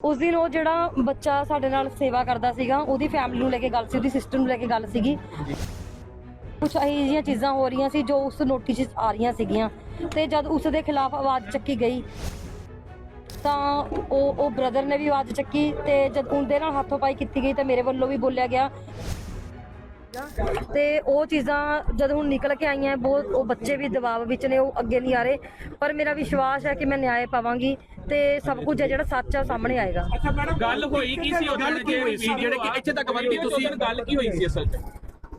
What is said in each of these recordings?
ਉਸ ਦਿਨ ਉਹ ਜਿਹੜਾ ਬੱਚਾ ਸਾਡੇ ਨਾਲ ਸੇਵਾ ਕਰਦਾ ਸੀਗਾ, ਉਹਦੀ ਫੈਮਿਲੀ ਨੂੰ ਲੈ ਕੇ ਗੱਲ ਸੀ, ਉਹਦੀ ਸਿਸਟਰ ਨੂੰ ਲੈ ਕੇ ਗੱਲ ਸੀਗੀ। ਕੁਝ ਇਹੋ ਜਿਹੀਆਂ ਚੀਜ਼ਾਂ ਹੋ ਰਹੀਆਂ ਸੀ ਜੋ ਉਸ ਨੋਟਿਸ 'ਚ ਆ ਰਹੀਆਂ ਸੀਗੀਆਂ। ਤੇ ਜਦ ਉਸ ਦੇ ਖਿਲਾਫ ਆਵਾਜ਼ ਚੱਕੀ ਗਈ, ਤਾਂ ਉਹ ਉਹ ਬ੍ਰਦਰ ਨੇ ਵੀ ਆਵਾਜ਼ ਚੱਕੀ ਤੇ ਜਦ ਉਹਦੇ ਨਾਲ ਹੱਥੋਂ ਪਾਈ ਕੀਤੀ ਗਈ, ਤਾਂ ਮੇਰੇ ਵੱਲੋਂ ਵੀ ਬੋਲਿਆ ਗਿਆ। ਤੇ ਉਹ ਚੀਜ਼ਾਂ ਜਦ ਹੁਣ ਨਿਕਲ ਕੇ ਆਈਆਂ ਬਹੁਤ ਉਹ ਬੱਚੇ ਵੀ ਦਬਾਅ ਵਿੱਚ ਨੇ ਉਹ ਅੱਗੇ ਨਹੀਂ ਆ ਰਹੇ। ਪਰ ਮੇਰਾ ਵਿਸ਼ਵਾਸ ਹੈ ਕਿ ਮੈਂ ਨਿਆਂ ਪਾਵਾਂਗੀ ਤੇ ਸਭ ਕੁਝ ਹੈ ਜਿਹੜਾ ਸੱਚ ਹੈ ਉਹ ਸਾਹਮਣੇ ਆਏਗਾ। ਗੱਲ ਹੋਈ ਕੀ ਸੀ ਉਹਨਾਂ ਗੱਲ ਕੀ ਹੋਈ ਸੀ? ਜਿਹੜੇ ਕਿ ਇੱਥੇ ਤੱਕ ਵੱਧ ਗਈ ਤੁਸੀਂ ਗੱਲ ਕੀ ਹੋਈ ਸੀ ਅਸਲ 'ਚ?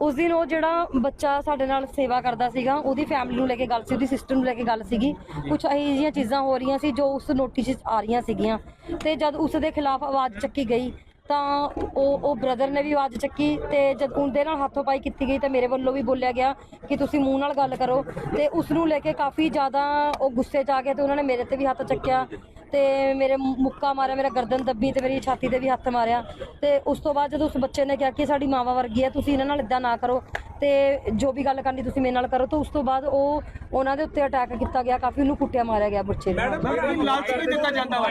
ਉਸ ਦਿਨ ਉਹ ਜਿਹੜਾ ਬੱਚਾ ਸਾਡੇ ਨਾਲ ਸੇਵਾ ਕਰਦਾ ਸੀਗਾ ਉਹਦੀ ਫੈਮਿਲੀ ਨੂੰ ਲੈ ਕੇ ਗੱਲ ਸੀ ਉਹਦੀ ਸਿਸਟਰ ਨੂੰ ਲੈ ਕੇ ਗੱਲ ਸੀਗੀ। ਕੁਝ ਇਹੋ ਜਿਹੀਆਂ ਚੀਜ਼ਾਂ ਹੋ ਰਹੀਆਂ ਸੀ ਜੋ ਉਸ ਨੋਟਿਸ 'ਚ ਆ ਰਹੀਆਂ ਸੀਗੀਆਂ। ਤੇ ਜਦ ਉਸ ਦੇ ਖਿਲਾਫ ਆਵਾਜ਼ ਚੱਕੀ ਗਈ ਤਾਂ ਉਹ ਉਹ ਬ੍ਰਦਰ ਨੇ ਵੀ ਆਵਾਜ਼ ਚੱਕੀ ਤੇ ਜਦ ਉਹਦੇ ਨਾਲ ਹੱਥੋਂ ਪਾਈ ਕੀਤੀ ਗਈ ਤਾਂ ਮੇਰੇ ਵੱਲੋਂ ਵੀ ਬੋਲਿਆ ਗਿਆ ਕਿ ਤੁਸੀਂ ਮੂੰਹ ਨਾਲ ਗੱਲ ਕਰੋ ਤੇ ਉਸ ਨੂੰ ਲੈ ਕੇ ਕਾਫੀ ਜ਼ਿਆਦਾ ਉਹ ਗੁੱਸੇ 'ਚ ਆ ਗਏ ਤੇ ਉਹਨਾਂ ਨੇ ਮੇਰੇ ਤੇ ਵੀ ਹੱਥ ਚੱਕਿਆ ਤੇ ਮੇਰੇ ਮੁੱਕਾ ਮਾਰਿਆ, ਮੇਰਾ ਗਰਦਨ ਦੱਬੀ ਤੇ ਮੇਰੀ ਛਾਤੀ ਤੇ ਵੀ ਹੱਥ ਮਾਰਿਆ ਤੇ ਉਸ ਤੋਂ ਬਾਅਦ ਜਦੋਂ ਉਸ ਬੱਚੇ ਨੇ ਕਿਹਾ ਕਿ ਸਾਡੀ ਮਾਵਾ ਵਰਗੀ ਹੈ ਤੁਸੀਂ ਇਹਨਾਂ ਨਾਲ ਇਦਾਂ ਨਾ ਕਰੋ ਤੇ ਜੋ ਵੀ ਗੱਲ ਕਰਨੀ ਤੁਸੀਂ ਮੇਰੇ ਨਾਲ ਕਰੋ ਤਾਂ ਉਸ ਤੋਂ ਬਾਅਦ ਉਹ ਉਹਨਾਂ ਦੇ ਉੱਤੇ ਅਟੈਕ ਕੀਤਾ ਗਿਆ ਕਾਫੀ ਉਹਨੂੰ ਕੁੱਟਿਆ ਮਾਰਿਆ ਗਿਆ ਬੱਚੇ ਨੂੰ ਮੈਡਮ ਲਾਲਚ ਵੀ ਦਿੱਤਾ ਜਾਂਦਾ ਵਾ।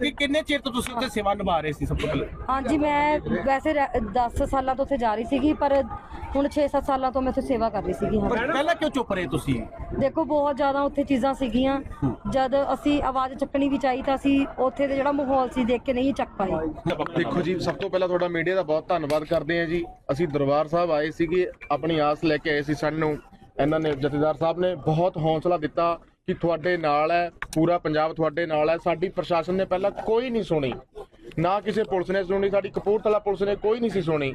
ਕਿ ਕਿੰਨੇ ਚਿਰ ਤੋਂ ਤੁਸੀਂ ਉੱਥੇ ਸੇਵਾ ਨਿਭਾ ਰਹੇ ਸੀ ਸਭ ਤੋਂ ਪਹਿਲਾਂ? ਹਾਂਜੀ ਮੈਂ ਵੈਸੇ 10 ਸਾਲਾਂ ਤੋਂ ਉੱਥੇ ਜਾ ਰਹੀ ਸੀਗੀ ਪਰ ਹੁਣ 6-7 ਸਾਲਾਂ ਤੋਂ ਮੈਂ ਉੱਥੇ ਸੇਵਾ ਕਰ ਰਹੀ ਸੀਗੀ ਹਾਂ। ਪਰ ਪਹਿਲਾਂ ਕਿਉਂ ਚੁੱਪ ਰਹੇ ਤੁਸੀਂ? ਦੇਖੋ ਬਹੁਤ ਜ਼ਿਆਦਾ ਉੱਥੇ ਚੀਜ਼ਾਂ ਸੀਗੀਆਂ। ਜਦ ਅਸੀਂ ਆਵਾਜ਼ ਚੱਕਣੀ ਵੀ ਚਾਹੀ ਤਾਂ ਅਸੀਂ ਉੱਥੇ ਦੇ ਜਿਹੜਾ ਮਾਹੌਲ ਸੀ ਦੇਖ ਕੇ ਨਹੀਂ ਚੱਕ ਪਾਏ। ਦੇਖੋ ਜੀ ਸਭ ਤੋਂ ਪਹਿਲਾਂ ਤੁਹਾਡਾ ਮੀਡੀਆ ਦਾ ਬਹੁਤ ਧੰਨਵਾਦ ਕਰਦੇ ਹਾਂ ਜੀ। ਅਸੀਂ ਦਰਬਾਰ ਸਾਹਿਬ ਆਏ ਸੀਗੇ। ਆਪਣੀ ਆਸ ਲੈ ਕੇ ਆਏ ਸੀ ਸਾਨੂੰ। ਇਹਨਾਂ ਨੇ ਜਥੇਦਾਰ ਸਾਹਿਬ ਨੇ ਬਹੁਤ ਹੌਸਲਾ ਦਿੱਤਾ ਕਿ ਤੁਹਾਡੇ ਨਾਲ ਹੈ, ਪੂਰਾ ਪੰਜਾਬ ਤੁਹਾਡੇ ਨਾਲ ਹੈ। ਸਾਡੀ ਪ੍ਰਸ਼ਾਸਨ ਨੇ ਪਹਿਲਾਂ ਕੋਈ ਨਹੀਂ ਸੁਣੀ। ਨਾ ਕਿਸੇ ਪੁਲਿਸ ਨੇ ਸੁਣੀ, ਸਾਡੀ ਕਪੂਰਥਲਾ ਪੁਲਿਸ ਨੇ ਕੋਈ ਨਹੀਂ ਸੀ ਸੁਣੀ।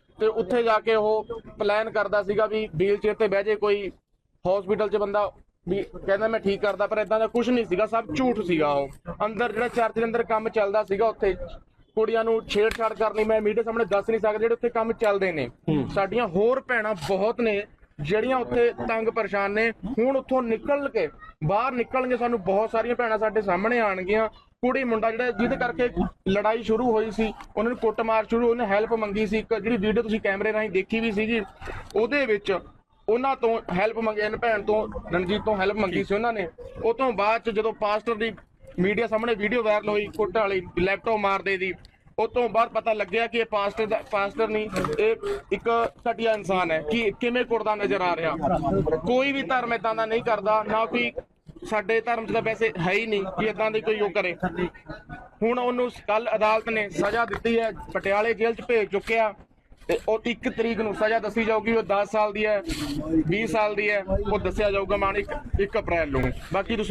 ਤੇ ਉੱਥੇ ਜਾ ਕੇ ਉਹ ਪਲਾਨ ਕਰਦਾ ਸੀਗਾ ਵੀ ਵੀਲ ਚੇਅਰ ਤੇ ਬਹਿ ਜੇ ਕੋਈ ਹਸਪੀਟਲ 'ਚ ਬੰਦਾ ਵੀ ਕਹਿੰਦਾ ਮੈਂ ਠੀਕ ਕਰਦਾ ਪਰ ਇਦਾਂ ਦਾ ਕੁਝ ਨਹੀਂ ਸੀਗਾ ਸਭ ਝੂਠ ਸੀਗਾ ਉਹ। ਅੰਦਰ ਜਿਹੜਾ ਚਰਚ ਦੇ ਅੰਦਰ ਕੰਮ ਚੱਲਦਾ ਸੀਗਾ ਉੱਥੇ ਕੁੜੀਆਂ ਨੂੰ ਛੇੜਛਾੜ ਕਰਨੀ ਮੈਂ ਮੀਡੀਆ ਸਾਹਮਣੇ ਦੱਸ ਨਹੀਂ ਸਕਦਾ ਜਿਹੜੇ ਉੱਥੇ ਕੰਮ ਚੱਲਦੇ ਨੇ। ਸਾਡੀਆਂ ਹੋਰ ਭੈਣਾਂ ਬਹੁਤ ਨੇ ਜਿਹੜੀਆਂ ਉੱਥੇ ਤੰਗ ਪਰੇਸ਼ਾਨ ਨੇ, ਹੁਣ ਉੱਥੋਂ ਨਿਕਲ ਕੇ, ਬਾਹਰ ਨਿਕਲਣਗੇ, ਸਾਨੂੰ ਬਹੁਤ ਸਾਰੀਆਂ ਭੈਣਾਂ ਸਾਡੇ ਸਾਹਮਣੇ ਆਣਗੀਆਂ ਕੁੜੀ ਮੁੰਡਾ ਜਿਹੜਾ, ਜਿਹਦੇ ਕਰਕੇ ਲੜਾਈ ਸ਼ੁਰੂ ਹੋਈ ਸੀ, ਉਹਨਾਂ ਨੂੰ ਕੁੱਟਮਾਰ ਸ਼ੁਰੂ, ਉਹਨੇ ਹੈਲਪ ਮੰਗੀ ਸੀ, ਇੱਕ ਜਿਹੜੀ ਵੀਡੀਓ ਤੁਸੀਂ ਕੈਮਰੇ ਰਾਹੀਂ ਦੇਖੀ ਵੀ ਸੀਗੀ, ਉਹਦੇ ਵਿੱਚ ਉਹਨਾਂ ਤੋਂ ਹੈਲਪ ਮੰਗੀ, ਇਹਨਾਂ ਭੈਣ ਤੋਂ, ਰਣਜੀਤ ਤੋਂ ਹੈਲਪ ਮੰਗੀ ਸੀ ਉਹਨਾਂ ਨੇ। ਉਹ ਤੋਂ ਬਾਅਦ ਚ ਜਦੋਂ ਪਾਸਟਰ ਦੀ ਮੀਡੀਆ ਸਾਹਮਣੇ ਵੀਡੀਓ ਵਾਇਰਲ ਹੋਈ, ਕੁੱਟ ਵਾਲੀ ਲੈਪਟਾਪ ਮਾਰਦੇ ਦੀ ਉਹ ਤੋਂ ਬਾਅਦ ਪਤਾ ਲੱਗਿਆ ਕਿ ਇਹ ਪਾਸਟਰ ਦਾ ਪਾਸਟਰ ਨਹੀਂ, ਇਹ ਇੱਕ ਘਟੀਆ ਇਨਸਾਨ ਹੈ। ਕਿ ਕਿਵੇਂ ਕੁੱਟਦਾ ਨਜ਼ਰ ਆ ਰਿਹਾ? ਕੋਈ ਵੀ ਧਰਮ ਇਦਾਂ ਦਾ ਨਹੀਂ ਕਰਦਾ, ਨਾ ਕੋਈ ਸਾਡੇ ਧਰਮ 'ਚ ਤਾਂ ਵੈਸੇ ਹੈ ਹੀ ਨਹੀਂ ਕਿ ਇਦਾਂ ਦੀ ਕੋਈ ਉਹ ਕਰੇ। ਹੁਣ ਉਹਨੂੰ ਕੱਲ ਅਦਾਲਤ ਨੇ ਸਜ਼ਾ ਦਿੱਤੀ ਹੈ, ਪਟਿਆਲੇ ਜੇਲ੍ਹ 'ਚ ਭੇਜ ਚੁੱਕਿਆ। ਤੇ ਉਹ 1 ਤਰੀਕ ਨੂੰ ਸਜ਼ਾ ਦੱਸੀ ਜਾਊਗੀ, ਉਹ 10 ਸਾਲ ਦੀ ਹੈ 20 ਸਾਲ ਦੀ ਹੈ, ਉਹ ਦੱਸਿਆ ਜਾਊਗਾ ਮਾਨ 1 ਅਪ੍ਰੈਲ ਨੂੰ। ਬਾਕੀ ਤੁਸੀਂ